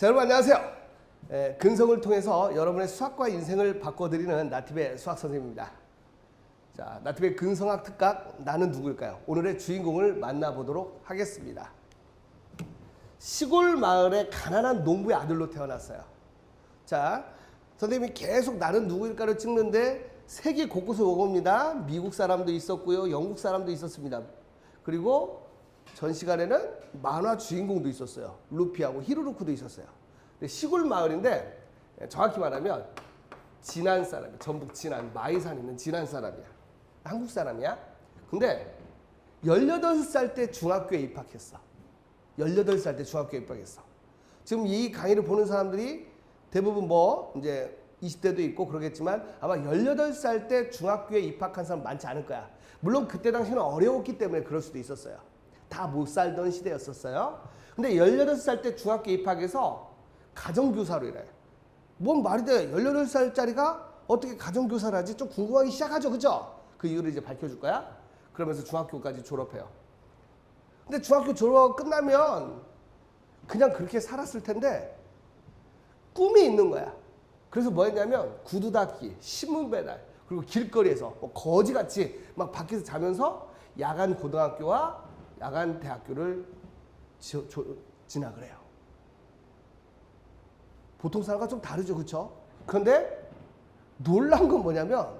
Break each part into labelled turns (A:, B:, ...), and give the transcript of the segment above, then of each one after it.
A: 자, 여러분 안녕하세요. 에, 근성을 통해서 여러분의 수학과 인생을 바꿔드리는 나티베 수학 선생님입니다. 자, 나티베 근성학 특각 나는 누구일까요? 오늘의 주인공을 만나보도록 하겠습니다. 시골 마을의 가난한 농부의 아들로 태어났어요. 자, 선생님이 계속 나는 누구일까를 찍는데 세계 곳곳에 오겁니다. 미국 사람도 있었고요, 영국 사람도 있었습니다. 그리고 전 시간에는 만화 주인공도 있었어요. 루피하고 히로루크도 있었어요. 시골 마을인데 정확히 말하면 진안 사람, 전북 진안 마이산 있는 진안 사람이야. 한국 사람이야. 근데 18살 때 중학교에 입학했어. 18살 때 중학교에 입학했어. 지금 이 강의를 보는 사람들이 대부분 뭐 이제 20대도 있고 그러겠지만 아마 18살 때 중학교에 입학한 사람 많지 않을 거야. 물론 그때 당시는 어려웠기 때문에 그럴 수도 있었어요. 다 못 살던 시대였었어요. 근데 18살 때 중학교 입학해서 가정교사로 일해. 뭔 말이 돼? 18살짜리가 어떻게 가정교사를 하지? 좀 궁금하기 시작하죠. 그죠? 그 이유를 이제 밝혀줄 거야. 그러면서 중학교까지 졸업해요. 근데 중학교 졸업 끝나면 그냥 그렇게 살았을 텐데 꿈이 있는 거야. 그래서 뭐 했냐면 구두 닦기, 신문 배달, 그리고 길거리에서 뭐 거지같이 막 밖에서 자면서 야간 고등학교와 야간 대학교를 지, 조, 진학을 해요. 보통 사람과 좀 다르죠, 그렇죠? 그런데 놀란 건 뭐냐면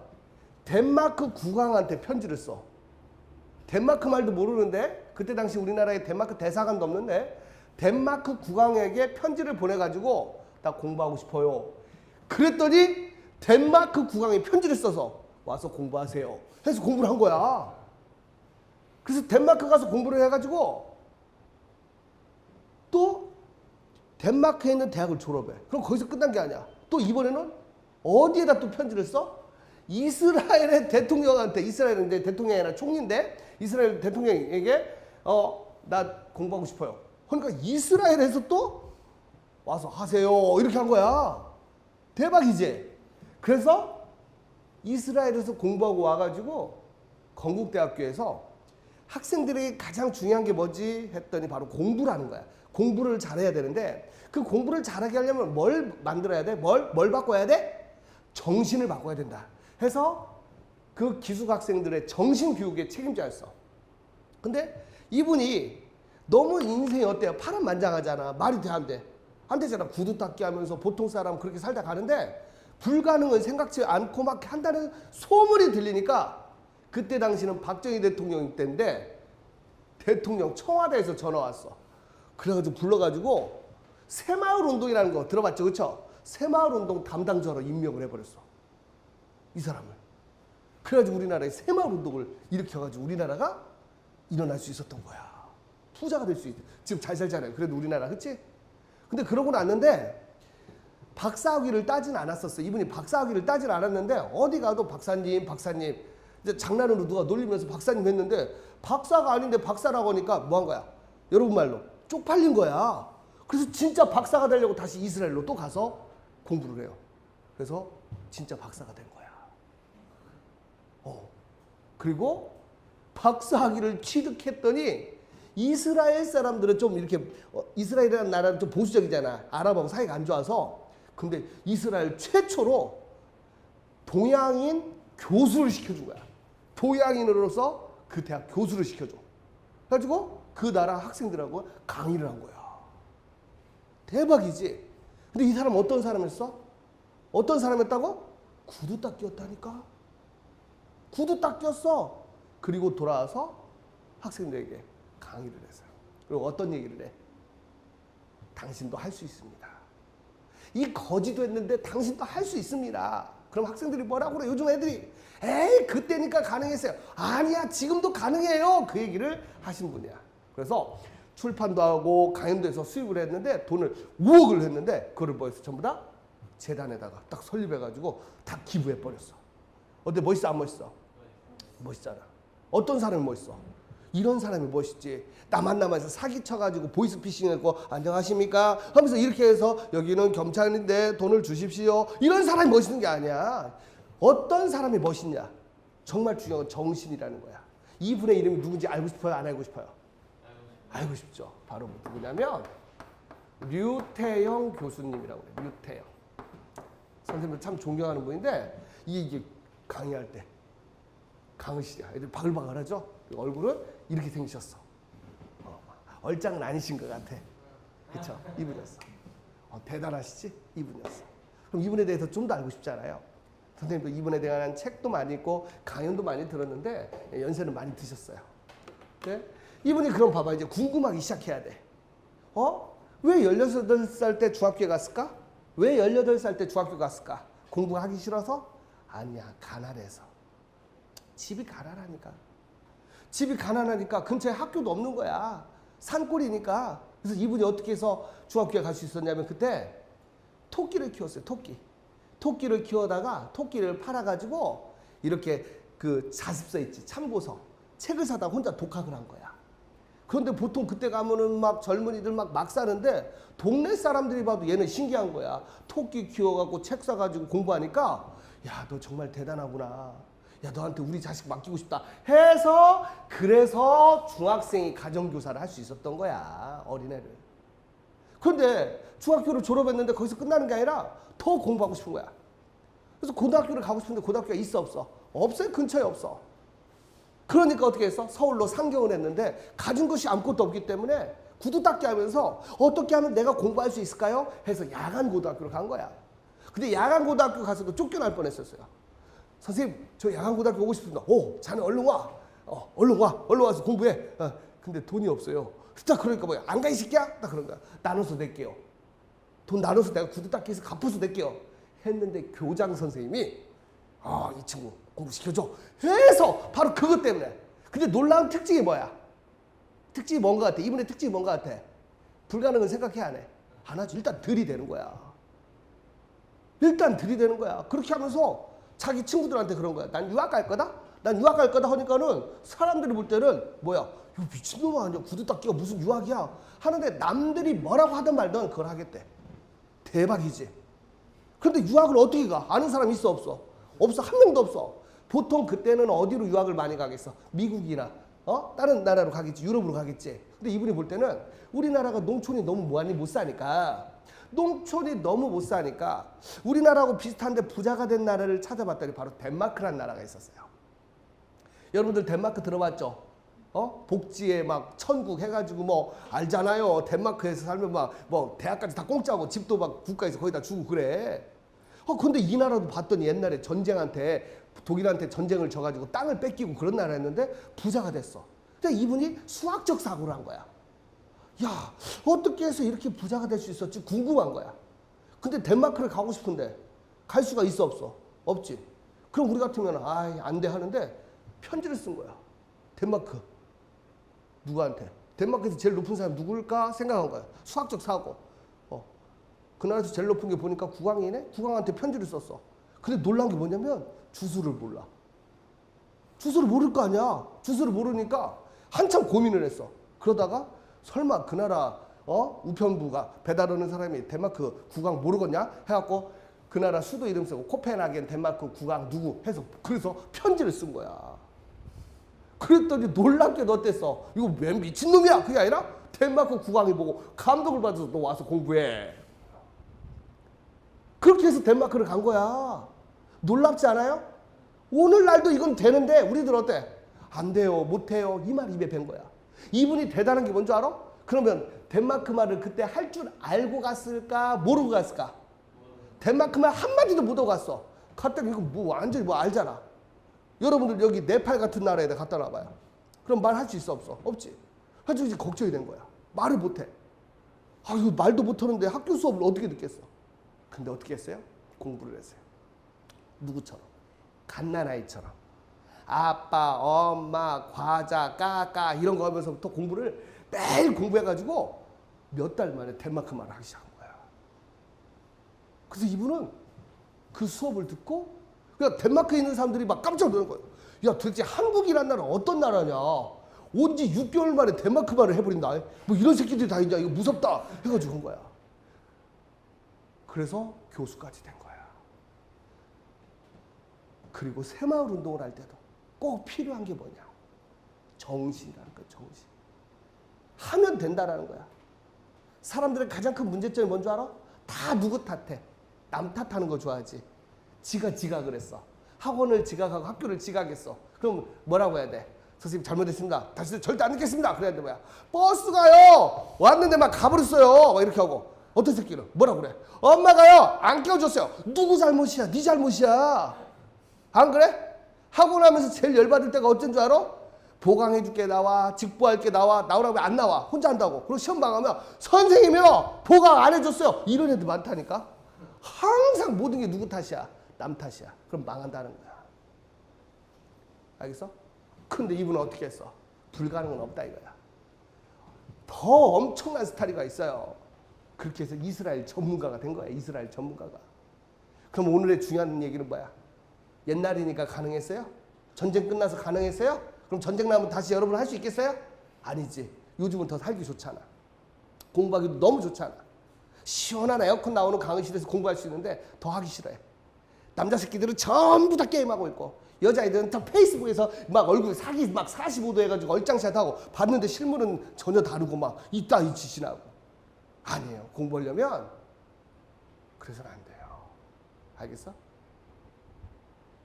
A: 덴마크 국왕한테 편지를 써. 덴마크 말도 모르는데 그때 당시 우리나라에 덴마크 대사관도 없는데 덴마크 국왕에게 편지를 보내가지고 나 공부하고 싶어요. 그랬더니 덴마크 국왕이 편지를 써서 와서 공부하세요. 해서 공부를 한 거야. 그래서 덴마크 가서 공부를 해가지고 또 덴마크에 있는 대학을 졸업해. 그럼 거기서 끝난 게 아니야. 또 이번에는 어디에다 또 편지를 써? 이스라엘의 대통령한테 이스라엘은 이제 대통령이 아니라 총리인데 이스라엘 대통령에게 어 나 공부하고 싶어요. 그러니까 이스라엘에서 또 와서 하세요 이렇게 한 거야. 대박이지. 그래서 이스라엘에서 공부하고 와가지고 건국대학교에서 학생들에게 가장 중요한 게 뭐지 했더니 바로 공부를 하는 거야. 공부를 잘해야 되는데 그 공부를 잘하게 하려면 뭘 만들어야 돼? 뭘, 뭘 바꿔야 돼? 정신을 바꿔야 된다. 해서 그 기숙 학생들의 정신 교육에 책임자였어. 근데 이분이 너무 인생이 어때요? 파란만장하잖아. 말이 돼, 안 돼? 안 되잖아. 구두 닦기 하면서 보통 사람 그렇게 살다 가는데 불가능은 생각지 않고 막 한다는 소문이 들리니까 그때 당시는 박정희 대통령 때인데 대통령 청와대에서 전화 왔어. 그래가지고 불러가지고 새마을 운동이라는 거 들어봤죠, 그렇죠? 새마을 운동 담당자로 임명을 해버렸어. 이 사람을. 그래가지고 우리나라에 새마을 운동을 일으켜가지고 우리나라가 일어날 수 있었던 거야. 부자가 될 수 있대. 지금 잘 살잖아요. 그래도 우리나라, 그치? 근데 그러고 났는데 박사학위를 따진 않았었어. 이분이 박사학위를 따진 않았는데 어디 가도 박사님, 박사님. 이제 장난으로 누가 놀리면서 박사님 했는데 박사가 아닌데 박사라고 하니까 뭐 한 거야? 여러분 말로 쪽팔린 거야. 그래서 진짜 박사가 되려고 다시 이스라엘로 또 가서 공부를 해요. 그래서 진짜 박사가 된 거야. 어. 그리고 박사 학위를 취득했더니 이스라엘 사람들은 좀 이렇게 어, 이스라엘이라는 나라는 좀 보수적이잖아. 아랍하고 사이가 안 좋아서. 근데 이스라엘 최초로 동양인 교수를 시켜준 거야. 동양인으로서 그 대학 교수를 시켜줘. 그래가지고 그 나라 학생들하고 강의를 한 거야. 대박이지. 근데 이 사람 어떤 사람이었어? 어떤 사람이었다고? 구두 닦기였다니까. 구두 닦였어. 그리고 돌아와서 학생들에게 강의를 했어요. 그리고 어떤 얘기를 해? 당신도 할 수 있습니다. 이 거지도 했는데 당신도 할 수 있습니다. 그럼 학생들이 뭐라고 그래? 요즘 애들이 에이 그때니까 가능했어요. 아니야 지금도 가능해요. 그 얘기를 하신 분이야. 그래서 출판도 하고 강연도 해서 수입을 했는데 돈을 5억을 했는데 그거를 뭐 해서 전부 다 재단에다가 딱 설립해가지고 다 기부해버렸어. 어때 멋있어 안 멋있어? 멋있잖아. 어떤 사람이 멋있어? 이런 사람이 멋있지. 나 만나면서 사기쳐가지고 보이스피싱 했고 안녕하십니까 하면서 이렇게 해서 여기는 경찰인데 돈을 주십시오. 이런 사람이 멋있는 게 아니야. 어떤 사람이 멋있냐? 정말 중요한 건 정신이라는 거야. 이분의 이름이 누군지 알고 싶어요? 안 알고 싶어요? 알고 싶죠. 바로 누구냐면 류태영 교수님이라고 그래요. 류태영. 선생님을 참 존경하는 분인데 이게 강의할 때 강의실이야. 애들 바글바글하죠? 얼굴은 이렇게 생기셨어. 어, 얼짱은 아니신 것 같아. 그쵸? 이분이었어. 어, 대단하시지? 이분이었어. 그럼 이분에 대해서 좀 더 알고 싶잖아요. 선생님도 이분에 대한 책도 많이 읽고 강연도 많이 들었는데 연세는 많이 드셨어요. 네? 이분이 그럼 봐봐 이제 궁금하기 시작해야 돼. 어? 왜 18살 때 중학교에 갔을까? 왜 18살 때 중학교 갔을까? 공부하기 싫어서? 아니야 가난해서. 집이 가난하니까. 집이 가난하니까 근처에 학교도 없는 거야. 산골이니까. 그래서 이분이 어떻게 해서 중학교에 갈 수 있었냐면 그때 토끼를 키웠어요. 토끼. 토끼를 키워다가 토끼를 팔아가지고 이렇게 그 자습서 있지 참고서 책을 사다 혼자 독학을 한 거야. 그런데 보통 그때 가면은 막 젊은이들 막 막 사는데 동네 사람들이 봐도 얘는 신기한 거야. 토끼 키워갖고 책 사가지고 공부하니까 야 너 정말 대단하구나. 야 너한테 우리 자식 맡기고 싶다 해서 그래서 중학생이 가정교사를 할 수 있었던 거야 어린애를. 그런데 중학교를 졸업했는데 거기서 끝나는 게 아니라 더 공부하고 싶은 거야. 그래서 고등학교를 가고 싶은데 고등학교가 있어 없어? 없어요 근처에 없어. 그러니까 어떻게 했어? 서울로 상경을 했는데 가진 것이 아무것도 없기 때문에 구두 닦기 하면서 어떻게 하면 내가 공부할 수 있을까요? 해서 야간 고등학교를 간 거야. 근데 야간 고등학교 가서도 쫓겨날 뻔했었어요. 선생님, 저 야간 고등학교 오고 싶습니다. 오, 자네 얼른 와. 어, 얼른 와. 얼른 와서 공부해. 어, 근데 돈이 없어요. 딱 그러니까 뭐야? 안 가 이 새끼야? 딱 그런 거야. 나눠서 낼게요. 돈 나눠서 내가 구두 닦기 해서 갚아서 낼게요. 했는데 교장 선생님이 아, 이 친구 공부 시켜줘. 해서 바로 그것 때문에. 근데 놀라운 특징이 뭐야? 특징이 뭔가 같아? 이분의 특징이 뭔가 같아? 불가능은 생각해 안 해? 안 하지. 일단 들이대는 거야. 일단 들이대는 거야. 그렇게 하면서 자기 친구들한테 그런 거야. 난 유학 갈 거다? 난 유학 갈 거다 하니까는 사람들이 볼 때는 뭐야? 이거 미친놈 아니야? 구두 닦기가 무슨 유학이야? 하는데 남들이 뭐라고 하든 말든 그걸 하겠대. 대박이지. 그런데 유학을 어떻게 가? 아는 사람 있어 없어? 없어 한 명도 없어. 보통 그때는 어디로 유학을 많이 가겠어? 미국이나 어 다른 나라로 가겠지 유럽으로 가겠지. 근데 이분이 볼 때는 우리나라가 농촌이 너무 많이 못 사니까 농촌이 너무 못 사니까 우리나라하고 비슷한데 부자가 된 나라를 찾아봤더니 바로 덴마크란 나라가 있었어요. 여러분들 덴마크 들어봤죠? 어? 복지에 막 천국 해가지고 뭐 알잖아요. 덴마크에서 살면 막 뭐 대학까지 다 공짜고 집도 막 국가에서 거의 다 주고 그래. 어 근데 이 나라도 봤더니 옛날에 전쟁한테 독일한테 전쟁을 져가지고 땅을 뺏기고 그런 나라였는데 부자가 됐어. 근데 이분이 수학적 사고를 한 거야. 야 어떻게 해서 이렇게 부자가 될 수 있었지 궁금한 거야. 근데 덴마크를 가고 싶은데 갈 수가 있어 없어? 없지. 그럼 우리 같으면 아이 안돼 하는데 편지를 쓴 거야. 덴마크 누구한테? 덴마크에서 제일 높은 사람 누굴까 생각한 거야. 수학적 사고. 어. 그 나라에서 제일 높은 게 보니까 국왕이네. 국왕한테 편지를 썼어. 근데 놀란 게 뭐냐면 주소를 몰라. 주소를 모를 거 아니야. 주소를 모르니까 한참 고민을 했어. 그러다가 설마 그 나라 어 우편부가 배달 오는 사람이 덴마크 국왕 모르겠냐 해갖고 그 나라 수도 이름 쓰고 코펜하겐 덴마크 국왕 누구 해서 그래서 편지를 쓴 거야. 그랬더니 놀랍게도 어땠어? 이거 왜 미친놈이야? 그게 아니라 덴마크 국왕이 보고 감동을 받아서 너 와서 공부해. 그렇게 해서 덴마크를 간 거야. 놀랍지 않아요? 오늘날도 이건 되는데 우리들 어때? 안 돼요, 못 해요. 이 말 입에 밴 거야. 이분이 대단한 게 뭔지 알아? 그러면 덴마크 말을 그때 할 줄 알고 갔을까? 모르고 갔을까? 덴마크 말 한마디도 못 하고 갔어. 갔더니 이거 뭐 완전히 뭐 알잖아. 여러분들 여기 네팔 같은 나라에다 갖다 놔봐요. 그럼 말할 수 있어 없어? 없지. 하지고 이제 걱정이 된 거야. 말을 못해. 아 이거 말도 못하는데 학교 수업을 어떻게 듣겠어? 근데 어떻게 했어요? 공부를 했어요. 누구처럼? 갓난아이처럼. 아빠, 엄마, 과자, 까까 이런 거 하면서부터 공부를 매일 공부해가지고 몇 달 만에 덴마크 말을 하기 시작한 거야. 그래서 이분은 그 수업을 듣고 그냥 덴마크에 있는 사람들이 막 깜짝 놀란 거예요. 야 도대체 한국이란 나라 어떤 나라냐? 온지 6개월 만에 덴마크 말을 해버린다. 뭐 이런 새끼들이 다 있냐? 이거 무섭다. 해가지고 한 거야. 그래서 교수까지 된 거야. 그리고 새마을 운동을 할 때도 꼭 필요한 게 뭐냐? 정신이라는 거야, 정신. 하면 된다라는 거야. 사람들의 가장 큰 문제점이 뭔 줄 알아? 다 누구 탓해. 남 탓하는 거 좋아하지. 지가 지각을 했어. 학원을 지각하고 학교를 지각했어. 그럼 뭐라고 해야 돼? 선생님 잘못했습니다. 다시 절대 안 듣겠습니다. 그래야 돼 뭐야? 버스가요 왔는데 막 가버렸어요. 막 이렇게 하고 어떤 새끼는 뭐라 그래? 엄마가요 안 깨워줬어요. 누구 잘못이야? 네 잘못이야. 안 그래? 학원 하면서 제일 열받을 때가 어쩐 줄 알아? 보강해줄게 나와 직보할게 나와 나오라고 안 나와 혼자 한다고 그리고 시험 망하면 선생님이요 보강 안 해줬어요 이런 애들 많다니까 항상 모든 게 누구 탓이야 남 탓이야 그럼 망한다는 거야 알겠어? 근데 이분은 어떻게 했어? 불가능은 없다 이거야 더 엄청난 스타리가 있어요 그렇게 해서 이스라엘 전문가가 된 거야 이스라엘 전문가가 그럼 오늘의 중요한 얘기는 뭐야? 옛날이니까 가능했어요? 전쟁 끝나서 가능했어요? 그럼 전쟁 나면 다시 여러분 할 수 있겠어요? 아니지. 요즘은 더 살기 좋잖아. 공부하기도 너무 좋잖아. 시원한 에어컨 나오는 강의실에서 공부할 수 있는데 더 하기 싫어해. 남자 새끼들은 전부 다 게임하고 있고 여자애들은 다 페이스북에서 막 얼굴 사기 막 45도 해가지고 얼짱샷 하고 봤는데 실물은 전혀 다르고 막 이따 이 나고 아니에요. 공부하려면 그래서는 안 돼요. 알겠어?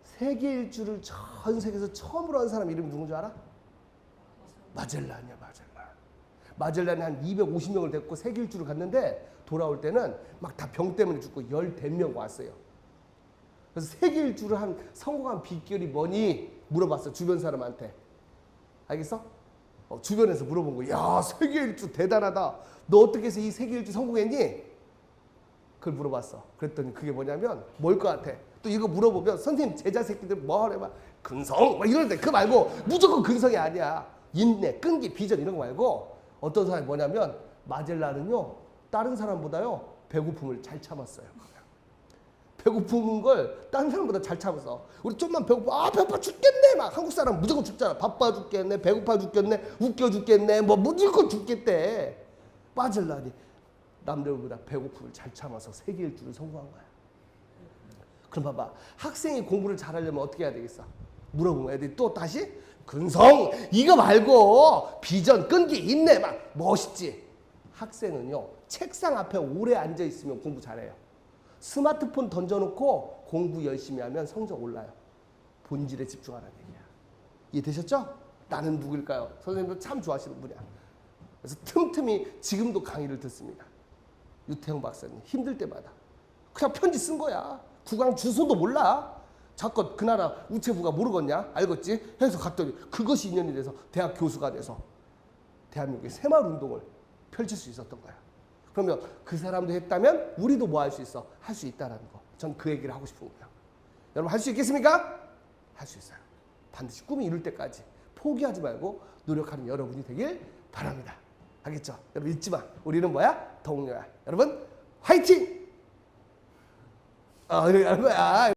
A: 세계 일주를 전 세계에서 처음으로 한 사람 이름이 누군지 알아? 마젤란이야 마젤란. 마젤란이 한 250명을 데리고 세계 일주를 갔는데 돌아올 때는 막 다 병 때문에 죽고 열댓 명 왔어요. 그래서 세계 일주를 한 성공한 비결이 뭐니 물어봤어 주변 사람한테. 알겠어? 어, 주변에서 물어본 거야. 야 세계 일주 대단하다. 너 어떻게 해서 이 세계 일주 성공했니? 그걸 물어봤어. 그랬더니 그게 뭐냐면 뭘 것 같아? 또 이거 물어보면 선생님 제자 새끼들 뭐 하래 막 근성 막때그 말고 무조건 근성이 아니야. 인내, 끈기, 비전 이런 거 말고 어떤 사람이 뭐냐면 마젤란은요 다른 사람보다요 배고픔을 잘 참았어요. 배고픈 걸 다른 사람보다 잘 참았어. 우리 좀만 배고파 아 배고파 죽겠네 막 한국 사람 무조건 죽잖아. 바빠 죽겠네, 배고파 죽겠네, 웃겨 죽겠네, 뭐 무조건 죽겠대. 마젤란이 남들보다 배고픔을 잘 참아서 세계 일주를 성공한 거야. 그럼 봐봐. 학생이 공부를 잘하려면 어떻게 해야 되겠어? 물어보면 애들이 또 다시 근성 이거 말고 비전 끈기 인내 막 멋있지. 학생은요 책상 앞에 오래 앉아 있으면 공부 잘해요. 스마트폰 던져놓고 공부 열심히 하면 성적 올라요. 본질에 집중하라는 얘기야. 이해되셨죠? 나는 누구일까요? 선생님도 참 좋아하시는 분이야. 그래서 틈틈이 지금도 강의를 듣습니다. 유태영 박사님 힘들 때마다 그냥 편지 쓴 거야. 국왕 주소도 몰라. 자꾸 그 나라 우체부가 모르겠냐? 알겠지? 해서 갔더니 그것이 인연이 돼서 대학 교수가 돼서 대한민국의 새마을 운동을 펼칠 수 있었던 거야. 그러면 그 사람도 했다면 우리도 뭐 할 수 있어? 할 수 있다라는 거. 전 그 얘기를 하고 싶은 거예요. 여러분 할 수 있겠습니까? 할 수 있어요. 반드시 꿈이 이룰 때까지 포기하지 말고 노력하는 여러분이 되길 바랍니다. 알겠죠? 여러분 잊지 마. 우리는 뭐야? 동료야. 여러분 화이팅! 어, 이렇게 하는 거야.